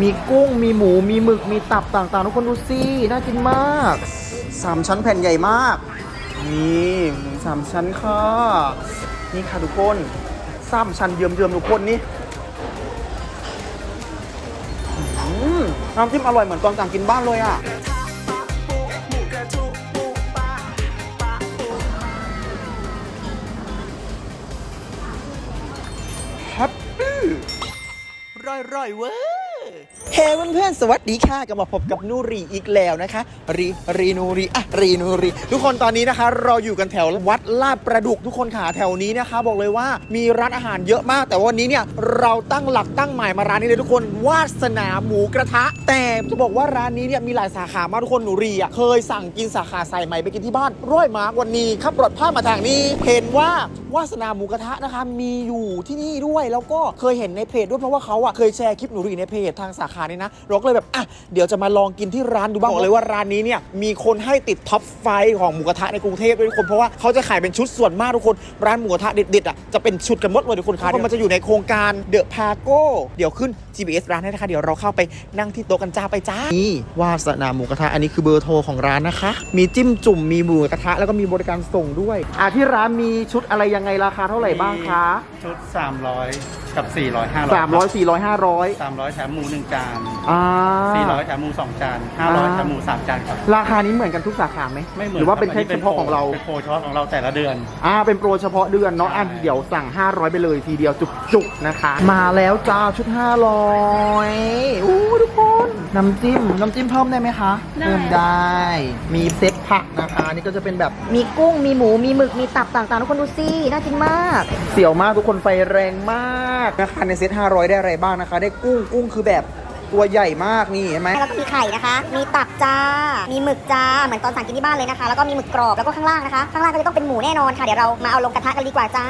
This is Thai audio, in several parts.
มีกุ้ง มีหมู มีหมึก มีตับต่างๆ ทุกคนดูสิน่ากินมาก สามชั้นแผ่นใหญ่มาก นี่หมูสามชั้นค่ะ นี่ค่ะทุกคนสามชั้นเยิมๆทุกคนนี่อืมน้ำจิ้มอร่อยเหมือนตอนสั่งกินบ้านเลยอะแฮปปี้ร่อยร่อยเว้ยเฮ้เพื่อนๆ สวัสดีค่ะกลับมาพบกับนูรีอีกแล้วนะคะรีรีนูรีอะรีนูรี ทุกคนตอนนี้นะคะ เราอยู่กันแถววัดลาดประดุกทุกคนค่ะแถวนี้นะคะ บอกเลยว่ามีร้านอาหารเยอะมาก แต่วันนี้เนี่ยเราตั้งหลักตั้งหมายมาร้านนี้เลยทุกคนวาสนาหมูกระทะ แต่จะบอกว่าร้านนี้เนี่ยมีหลายสาขามากทุกคนนูรีอะเคยสั่งกินสาขาใส่ใหม่ไปกินที่บ้านร้อยมากวันนี้ขับรถผ่านมาทางนี้ เห็นว่าวาสนาหมูกระทะนะคะมีอยู่ที่นี่ด้วยแล้วก็เคยเห็นในเพจด้วยเพราะว่าเขาอะเคยแชร์คลิปหนูรีในเพจทางสาขานี้นะเราก็เลยแบบอะเดี๋ยวจะมาลองกินที่ร้านดูบ้างบอกเลยว่าร้านนี้เนี่ยมีคนให้ติดท็อปไฟของหมูกระทะในกรุงเทพด้วยทุกคนเพราะว่าเขาจะขายเป็นชุดส่วนมากทุกคนร้านหมูกระทะเด็ดๆอะจะเป็นชุดกันหมดเลยทุกคนค่ะมันจะอยู่ในโครงการเดอะพาโก้เดี๋ยวขึ้น GPS ร้านให้นะคะเดี๋ยวเราเข้าไปนั่งที่โต๊ะกันจ้าไปจ้านี่วาสนาหมูกระทะอันนี้คือเบอร์โทรของร้านนะคะ มีจิ้มจุ่มมีหมูกระทะแล้วก็มีบริการส่งด้วยอะที่ร้านมีชุดอะไรยังไงราคาเท่าไหร่บ้างคะชุด 300 กับ 400 500 300 400 500 300แถมหมู1จาน อ่า400แถมหมู2จานอ่า500แถมหมู3จานครับ ราคานี้เหมือนกันทุกสาขาไหมไม่เหมือนหรือว่าเป็นคแค่บเฉพาะของเรา เป็นโปรเฉพาะของเราแต่ละเดือน อ่า เป็นโปรเฉพาะเดือนเนาะใช่อันเดี๋ยวสั่ง 500 ไปเลยทีเดียวจุกๆนะคะ มาแล้วจ้าชุด 500อู้ทุกคน น้ำจิ้ม น้ำจิ้มเพิ่มได้ไหมคะ ได้ เพิ่มได้ มีเซ็ตผักนะคะ นี่ก็จะเป็นแบบ มีกุ้ง มีหมู มีหมึก มีตับต่างๆ ทุกคนดูสิ น่ากินมาก เสี่ยวมากทุกคนไฟแรงมากนะคะในเซ็ต500 ได้อะไรบ้างนะคะ ได้กุ้งกุ้งคือแบบตัวใหญ่มากนี่เห็นไหมแล้วก็มีไข่นะคะ มีตับจ้า มีหมึกจ้า เหมือนตอนสั่งกินที่บ้านเลยนะคะ แล้วก็มีหมึกกรอบ แล้วก็ข้างล่างนะคะ ข้างล่างก็จะต้องเป็นหมูแน่นอนค่ะ เดี๋ยวเรามาเอาลงกระทะกันดีกว่าจ้า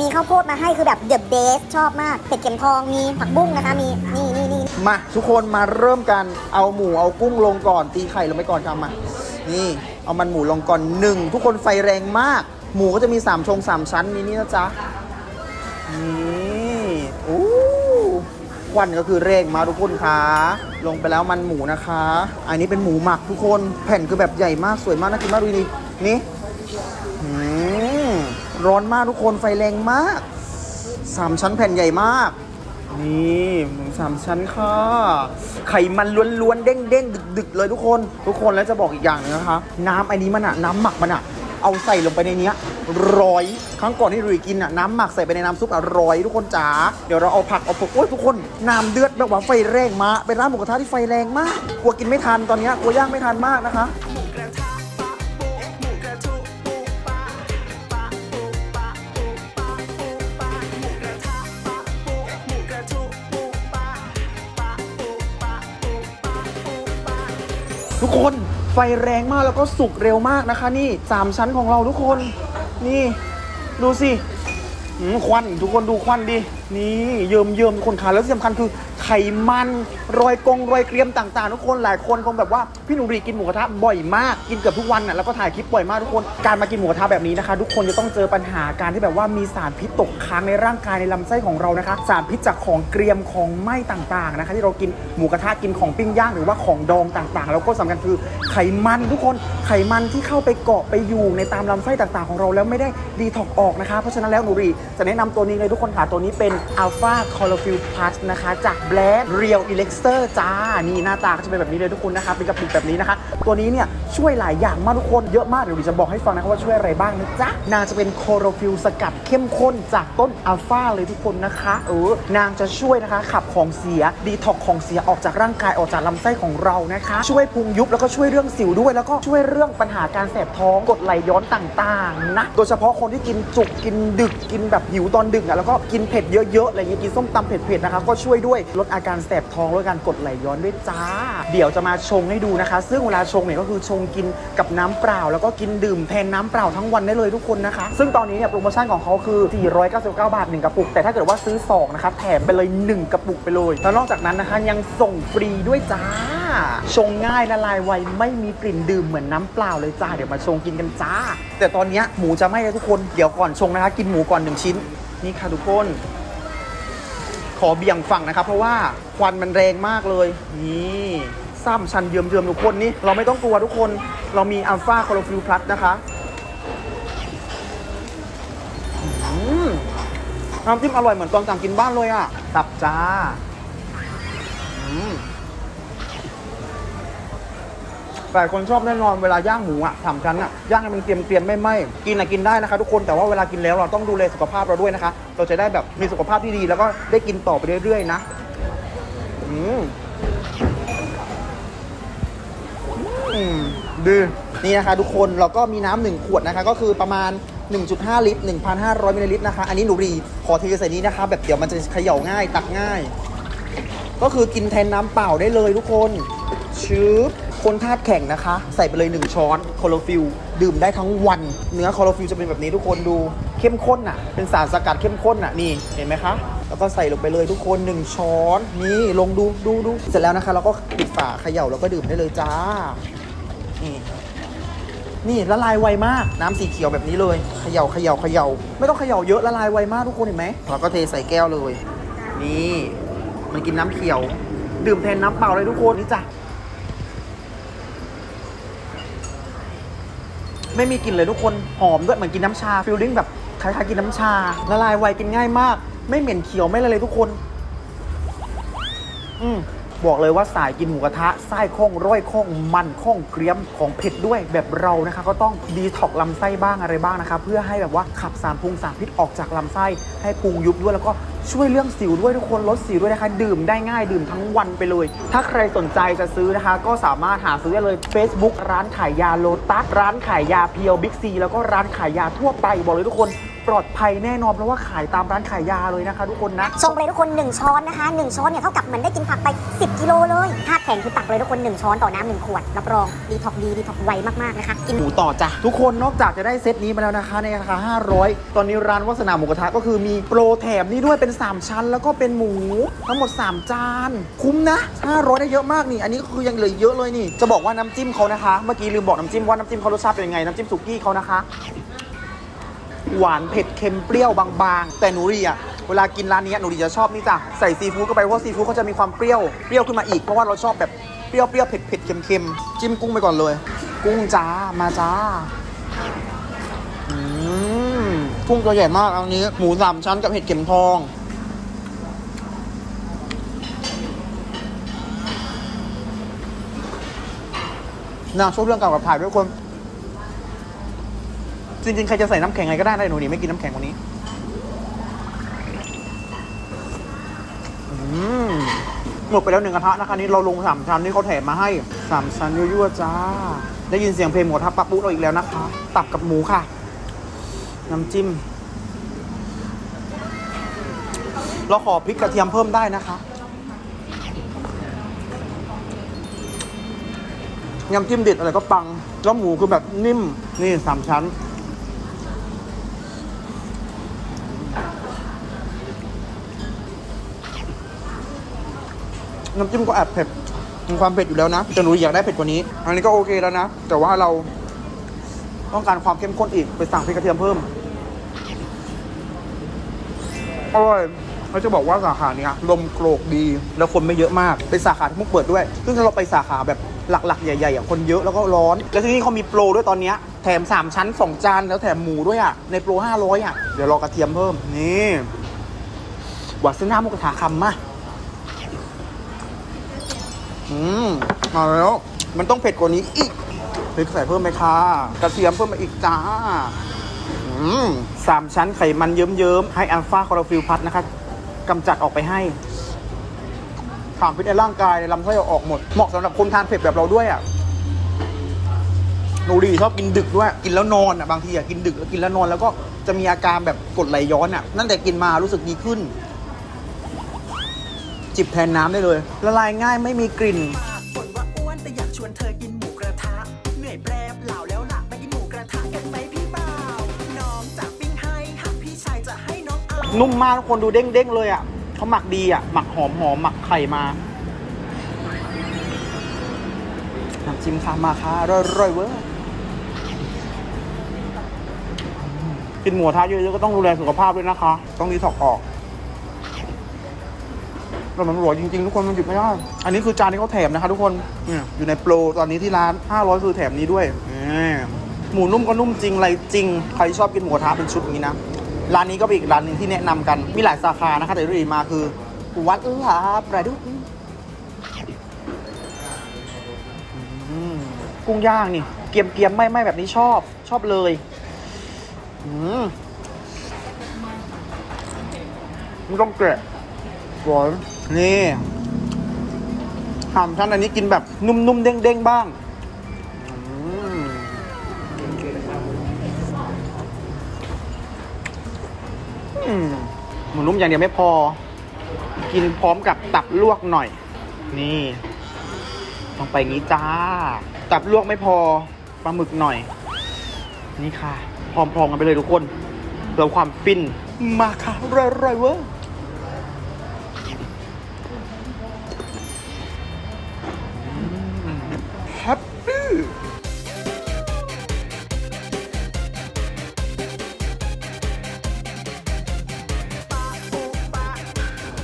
มีข้าวโพดมาให้คือแบบเดอะเบสชอบมากเผ็ดเข็มทอง มีผักบุ้งนะคะ มีนี่นี่นี่มาทุกคนมาเริ่มกัน เอาหมูเอากุ้งลงก่อน ตีไข่ลงไปก่อนทำมา นี่ เอามันหมูลงก่อนหนึ่งทุกคนไฟแรงมาก หมูก็จะมีสามชงสามชั้นมีนี่นะจ๊ะนี่อู้ค วันก็คือเร่งมาทุกคนคะลงไปแล้วมันหมูนะคะ อันนี้เป็นหมูหมักทุกคนแผ่นคือแบบใหญ่มากสวยมากน่ากินมากดูนี่อืมร้อนมากทุกคนไฟแรงมากสามชั้นแผ่นใหญ่มาก นี่หมูสามชั้นค่ะ ไขมันล้วนๆเด้งๆดึกๆเลยทุกคน ทุกคนแล้วจะบอกอีกอย่างหนึงนะคะ น้ำอันนี้มันอะน้ำหมักมันอะ เอาใส่ลงไปในเนี้ยร้อยครั้งก่อนที่รุยกินอะน้ำหมักใส่ไปในน้ำซุปอะร้อยทุกคนจ๋าเดี๋ยวเราเอาผักเอาผักโอ้ยทุกคนน้ำเดือดแบบว่าไฟแรงมากเป็นร้านหมูกระทะที่ไฟแรงมากกลัวกินไม่ทันตอนเนี้ยกลัวย่างไม่ทันมากนะคะทุกคน ไฟแรงมากแล้วก็สุกเร็วมากนะคะ นี่สามชั้นของเราทุกคน นี่ ดูสิหืมควันทุกคนดูควันดิ นี่เยิมเยิมทุกคนขาแล้วที่สำคัญคือ ไขมันรอยกงรอยเกรียมต่างๆ ทุกคนหลายคนคงแบบว่าพี่หนูรีกินหมูกระทะบ่อยมากกินเกือบทุกวันน่ะแล้วก็ถ่ายคลิปบ่อยมากทุกคนการมากินหมูกระทะแบบนี้นะคะ ทุกคนจะต้องเจอปัญหาการที่แบบว่ามีสารพิษตกค้างในร่างกายในลำไส้ของเรานะคะ สารพิษจากของเกรียมของไหม้ต่างๆนะคะ ที่เรากินหมูกระทะกินของปิ้งย่างหรือว่าของดองต่างๆ แล้วก็สำคัญคือไขมันทุกคน ไขมันที่เข้าไปเกาะไปอยู่ในตามลำไส้ต่างๆ ของเราแล้วไม่ได้ดีท็อกออกนะคะ เพราะฉะนั้นแล้วหนูรีจะแนะนำตัวนี้เลยทุกคนค่ะ ตัวนี้เป็น Alpha c h l o r o p h y l l Plus นะคะ จากแบรนด์ Real Elixir จ้า นี่หน้าตาก็จะเป็นแบบนี้เลยทุกคนนะคะ เป็นกระปุกแบบนี้นะคะ ตัวนี้เนี่ยช่วยหลายอย่างมากทุกคนเยอะมากเดี๋ยวดิจะบอกให้ฟังนะคะว่าช่วยอะไรบ้างนะจ๊ะนางจะเป็นคโรฟิลสกัดเข้มข้นจากต้นอัลฟาเลยทุกคนนะคะเออนางจะช่วยนะคะขับของเสียดีท็อกของเสียออกจากร่างกายออกจากลำไส้ของเรานะคะ ช่วยพุงยุบแล้วก็ช่วยเรื่องสิวด้วยแล้วก็ช่วยเรื่องื่องปัญหาการแสบท้องกดไหลย้อนต่างๆนะโดยเฉพาะคนที่กินจุกกินดึกกินแบบหิวตอนดึกอะแล้วก็กินเผ็ดเยอะๆอะไรเงี้ยกินส้มตำเผ็ดๆนะคะก็ช่วยด้วยลดอาการแสบท้องลดการกดไหลย้อนด้วยจ้า เดี๋ยวจะมาชงให้ดูนะคะ ซึ่งเวลาชงเนี่ยก็คือชงกินกับน้ำเปล่า แล้วก็กินดื่มแทนน้ำเปล่าทั้งวันได้เลยทุกคนนะคะ ซึ่งตอนนี้เนี่ยโปรโมชั่นของเขาคือ 499 บาท 1 กระปุก แต่ถ้าเกิดว่าซื้อ2นะคะแถมไปเลย 1 กระปุกไปเลย แล้วนอกจากนั้นนะคะยังส่งฟรีด้วยจ้าชงง่ายละลายไวไม่มีกลิ่นดื่มเหมือนน้ำเปล่าเลยจ้าเดี๋ยวมาชงกินกันจ้า แต่ตอนเนี้ยหมูจะไหม่เลยทุกคนเดี๋ยวก่อนชงนะคะ กินหมูก่อนหนึ่งชิ้น นี่ค่ะทุกคน ขอเบี่ยงฝั่งนะครับ เพราะว่าควันมันแรงมากเลยนี่ซ้ำชันเยิมเยิมทุกคนนี่เราไม่ต้องกลัวทุกคน เรามีอัลฟาคอร์ฟิลพลัสนะคะน้ำจิ้มอร่อยเหมือนตอนสั่งกินบ้านเลยอะตับจ้า ลายคนชอบแน่นอนเวลาย่างหมูอะสามชั้นอะย่างให้มันเกรียมๆไม่ไหม้กินอะกินได้นะคะทุกคนแต่ว่าเวลากินแล้วเราต้องดูแลสุขภาพเราด้วยนะคะ เราจะได้แบบมีสุขภาพที่ดีแล้วก็ได้กินต่อไปเรื่อยๆนะอืมอืมดีนี่นะคะ ทุกคนเราก็มีน้ำหนึ่งขวดนะคะ ก็คือประมาณ 1.5 ลิตร 1,500มิลลิลิตรนะคะ อันนี้หนูรีขอเทใส่นี้นะคะ แบบเดี๋ยวมันจะเขย่าง่าย ตักง่าย ก็คือกินแทนน้ำเปล่าได้เลยทุกคนชืบ คนธาตุแข็งนะคะ ใส่ไปเลย 1 ช้อนคอโลฟิลดื่มได้ทั้งวัน เนื้อคอโลฟิลจะเป็นแบบนี้ทุกคนดูเข้มข้นอะ เป็นสารสกัดเข้มข้นอะนี่เห็นไหมคะ แล้วก็ใส่ลงไปเลยทุกคน 1 ช้อนนี่ลงดูดูดูเสร็จแล้วนะคะเราก็ปิดฝาเขย่าแล้วก็ดื่มได้เลยจ้านี่นี่ละลายไวมากน้ำสีเขียวแบบนี้เลยเขย่าเขย่าเขย่าไม่ต้องเขย่าเยอะละลายไวมากทุกคนเห็นไหมเราก็เทใส่แก้วเลย นี่ มันกินน้ำเขียว ดื่มแทนน้ำเปล่าเลยทุกคนนี่จ้ะ ไม่มีกลิ่นเลยทุกคนหอมด้วยเหมือนกินน้ำชาฟิลลิ่งแบบคล้ายๆกินน้ำชาละลายไวกินง่ายมาก ไม่เหม็นเขียวไม่อะไรเลยทุกคน อืมบอกเลยว่าสายกินหมูกระทะไส้ข้องร้อยข้องมันข้องเกรียมของเผ็ดด้วยแบบเรานะคะ ก็ต้องดีท็อกลำไส้บ้างอะไรบ้างนะคะ เพื่อให้แบบว่าขับสารพุงสารพิษออกจากลำไส้ให้พุงยุบด้วยแล้วก็ ช่วยเรื่องสิวด้วยทุกคนลดสิวด้วยนะคะ ดื่มได้ง่ายดื่มทั้งวันไปเลย ถ้าใครสนใจจะซื้อนะคะ ก็สามารถหาซื้อได้เลย Facebook ร้านขายยาโลตัสร้านขายยาเพียวบิ๊กซีแล้วก็ร้านขายยาทั่วไปบอกเลยทุกคน ปลอดภัยแน่นอนเพราะว่าขายตามร้านขายยาเลยนะคะ ทุกคนนะชงไปเลยทุกคน 1 ช้อนนะคะ1ช้อนเนี่ยเท่ากับเหมือนได้กินผักไป 10 กิโลเลยธาตุแข็งคือตักเลยทุกคน 1 ช้อนต่อน้ำหนึ่งขวด รับรองดีท็อกดีดีท็อกไวมากๆนะคะกินหมูต่อจ้ะทุกคนนอกจากจะได้เซตนี้มาแล้วนะคะ ในราคา 500 ตอนนี้ร้านวัสนาหมูกระทะก็คือมีโปรแถมนี่ด้วยเป็น 3 ชั้น แล้วก็เป็นหมูทั้งหมด 3 จาน คุ้มนะ 500 ได้เยอะมากนี่ อันนี้ก็คือยังเหลือเยอะเลยนี่ จะบอกว่าน้ำจิ้มเขานะคะ เมื่อกี้ลืมบอกน้ำจิ้มว่าน้ำจิ้มเขารสชาติเป็นยังไง น้ำจิ้มสุกี้เขานะคะ หวานเผ็ดเค็มเปรี้ยวบางๆ แต่หนูรีอะเวลากินร้านนี้หนูรีจะชอบนี่จ้ะใส่ซีฟู้ดเข้าไปเพราะซีฟู้ดเขาจะมีความเปรี้ยวเปรี้ยวขึ้นมาอีกเพราะว่าเราชอบแบบเปรี้ยวเปรี้ยวเผ็ดเผ็ดเค็มเค็มจิ้มกุ้งไปก่อนเลย กุ้งจ้ามาจ้าอืมกุ้งตัวใหญ่มากอันนี้ หมูสามชั้นกับเห็ดเข็มทองนะช่วยเรื่องเก่ากับถ่ายด้วยคน จริงๆ ใครจะใส่น้ำแข็งไงก็ได้ได้หนูนี่ไม่กินน้ำแข็งวันนี้อืมหมดไปแล้วหนึ่งกระทะนะคะนี่เราลงสามชั้นนี่เขาแถมมาให้สามชั้นยั่วๆจ้า ได้ยินเสียงเพลงหมดทับปะปุ๊เราอีกแล้วนะคะ ตับกับหมูค่ะ น้ำจิ้ม เราขอพริกกระเทียมเพิ่มได้นะคะยำจิ้มเด็ดอะไรก็ปังแล้วหมูคือแบบนิ่มนี่สามชั้น น้ำจิ้มก็แอบเผ็ดมีความเผ็ดอยู่แล้วนะแต่หนูอยากได้เผ็ดกว่านี้ อันนี้ก็โอเคแล้วนะ แต่ว่าเราต้องการความเข้มข้นอีกไปสั่งพริกกระเทียมเพิ่มอร่อยเขาจะบอกว่าสาขาเนี้ยลมโกรกดี แล้วคนไม่เยอะมาก เป็นสาขาที่มุกเปิดด้วย ซึ่งถ้าเราไปสาขาแบบหลักๆ ใหญ่ๆอะคนเยอะแล้วก็ร้อน แล้วที่นี่เขามีโปรด้วยตอนเนี้ยแถม 3 ชั้น 2 จาน แล้วแถมหมูด้วยอะ ในโปร 500 อะ เดี๋ยวรอกระเทียมเพิ่ม นี่วัดเส้นหน้ามุกกระทาคำมา อืมมาแล้ว มันต้องเผ็ดกว่านี้อีกพริกใส่เพิ่มไหมคะกระเทียมเพิ่มมาอีกจ้าอืมสามชั้นไขมันเยิ้มๆให้อัลฟาคอร์ฟิลพัดนะคะกำจัดออกไปให้ถามพิษในร่างกายในลำไส้ออกหมด เหมาะสำหรับคนทานเผ็ดแบบเราด้วยอะนูดีชอบกินดึกด้วย กินแล้วนอนอะบางทีอะกินดึกแล้วกินแล้วนอนแล้วก็จะมีอาการแบบกดไหลย้อนอะนั่นแต่กินมารู้สึกดีขึ้น จิบแทนน้ำได้เลย ละลายง่ายไม่มีกลิ่นบ่นว่าอ้วนแต่อยากชวนเธอกินหมูกระทะ เหนื่อยแปรเปล่าแล้วล่ะไปกินหมูกระทะกันไหมพี่บ่าวน้องจะปิ้งให้หากพี่ชายจะให้น้องเอานุ่มมากทุกคนดูเด้งๆเลยอะเขาหมักดีอะ หมักหอมหอมหมักไข่มาน้ำจิ้มค่ะมาค่ะร่อยๆเว้ยกินหมูกระทะเยอะๆก็ต้องดูแลสุขภาพด้วยนะคะ ต้องดีถอกออก แต่มันอร่อยจริงๆ ทุกคนมันหยุดไม่ได้อันนี้คือจานที่เขาแถมนะคะทุกคนอยู่ในโปรตอนนี้ที่ร้าน 500 คือแถมนี้ด้วยหมูนุ่มก็นุ่มจริงอะไรจริง ใครชอบกินหมูกระทะเป็นชุดนี้นะ ร้านนี้ก็เป็นอีกร้านหนึ่งที่แนะนำกัน มีหลายสาขานะคะ แต่ที่มาคือ วัดลาประดุกกุ้งย่างนี่ เกียมเกียมไม่ไม่แบบนี้ชอบ ชอบเลยอืมไม่ต้องแกะหวาน นี่หามชั้นอันนี้กินแบบนุ่มๆเด้งๆบ้างอืมมหมูนุ่มอย่างเดียวไม่พอ กินพร้อมกับตับลวกหน่อย นี่ต้องไปงี้จ้า ตับลวกไม่พอปลาหมึกหน่อย นี่ค่ะ พร้อมๆกันไปเลยทุกคนเพื่อความฟิน มาค่ะร่อยๆเว้ย แฮปปี้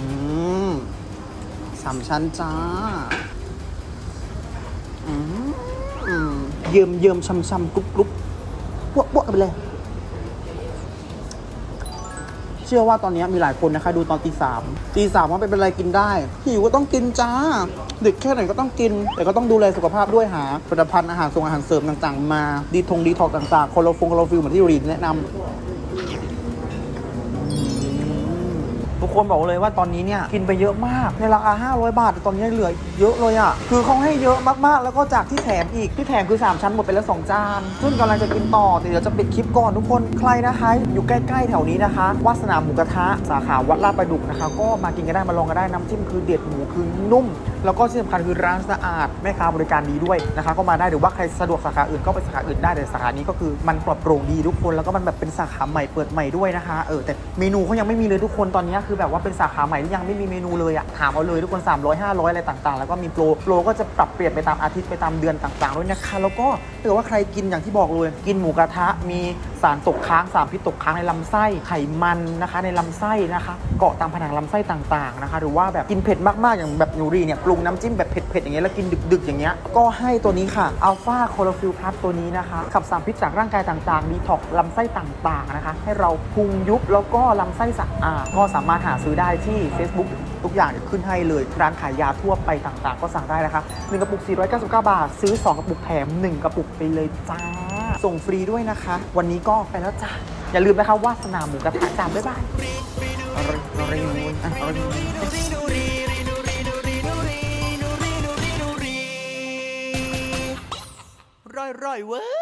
อืมสามชั้นจ้าอืมเยิมเยิมช้ำช้ำกรุบกรุบปวกปวกกันไปเลย เชื่อว่าตอนนี้มีหลายคนนะคะ ดูตอนตีสามตีสามว่าเป็นอะไรกินได้หิวก็ต้องกินจ้าดึกแค่ไหนก็ต้องกิน แต่ก็ต้องดูแลสุขภาพด้วยหาผลิตภัณฑ์อาหารทรงอาหารเสริมต่างๆ มาดีทงดีทอกต่างๆคอโลฟงคอโลฟิลเหมือนที่รีนแนะนำ ทุกคนบอกเลยว่าตอนนี้เนี่ยกินไปเยอะมากในราคา 500 บาทแต่ตอนนี้เหลือเยอะเลยอะ่ะคือเขาให้เยอะมากๆ แล้วก็จากที่แถมอีกที่แถมคือ 3 ชั้นหมดไปแล้ว 2 จาน ซึ่งกำลังจะกินต่อแต่เดี๋ยวจะปิดคลิปก่อนทุกคนใครนะคะ อยู่ใกล้ๆแถวนี้นะคะวาสนามหมูกระทะสาขาวัดลาดประดุกนะคะ ก็มากินกันได้มาลองกันได้น้ำจิ้มคือเด็ดหมู คือนุ่ม แล้วก็ที่สำคัญคือร้านสะอาดแม่ค้าบริการดีด้วยนะคะ ก็มาได้หรือว่าใครสะดวกสาขาอื่นก็ไปสาขาอื่นได้แต่สาขานี้ก็คือมันปลอดโปร่งดีทุกคนแล้วก็มันแบบเป็นสาขาใหม่เปิดใหม่ด้วยนะคะเออแต่เมนูเขายังไม่มีเลยทุกคนตอนนี้คือแบบว่าเป็นสาขาใหม่ที่ยังไม่มีเมนูเลยอะถามเอาเลยทุกคน 300 500 อะไรต่างๆ แล้วก็มีโปรโปรก็จะปรับเปลี่ยนไปตามอาทิตย์ไปตามเดือนต่างๆด้วยนะคะแล้วก็ถ้าเกิดว่าใครกินอย่างที่บอกเลยกินหมูกระทะมีสารตกค้างสารพิษตกค้างในลำไส้ไขมันนะคะ ในลำไส้นะคะ เกาะตามผนังลำไส้ต่างๆนะคะ หรือว่าแบบกินเผ็ดมากๆอย่างแบบนูรีเนี่ยปรุงน้ำจิ้มแบบเผ็ดๆอย่างเงี้ยแล้วกินดึก ๆ อย่างเงี้ยก็ให้ตัวนี้ค่ะอัลฟาโคโลฟิลพัสตัวนี้นะคะ ขับสารพิษจากร่างกายต่างๆดีท็อกลำไส้ต่าง ๆ นะคะ ให้เราพุงยุบแล้วก็ลำไส้สะอาดก็สามารถหาซื้อได้ที่ Facebook ทุกอย่างเดี๋ยวขึ้นให้เลย ร้านขายยาทั่วไปต่างๆ ก็สั่งได้นะคะ1กระปุก 499 บาท ซื้อ 2 กระปุกแถม 1 กระปุกไปเลยจ้า ส่งฟรีด้วยนะคะ วันนี้ก็ไปแล้วจ้าอย่าลืมนะคะว่าสนามหมูกระทะจ้าบ๊ายบาย ร่อยอร่อยเว้ย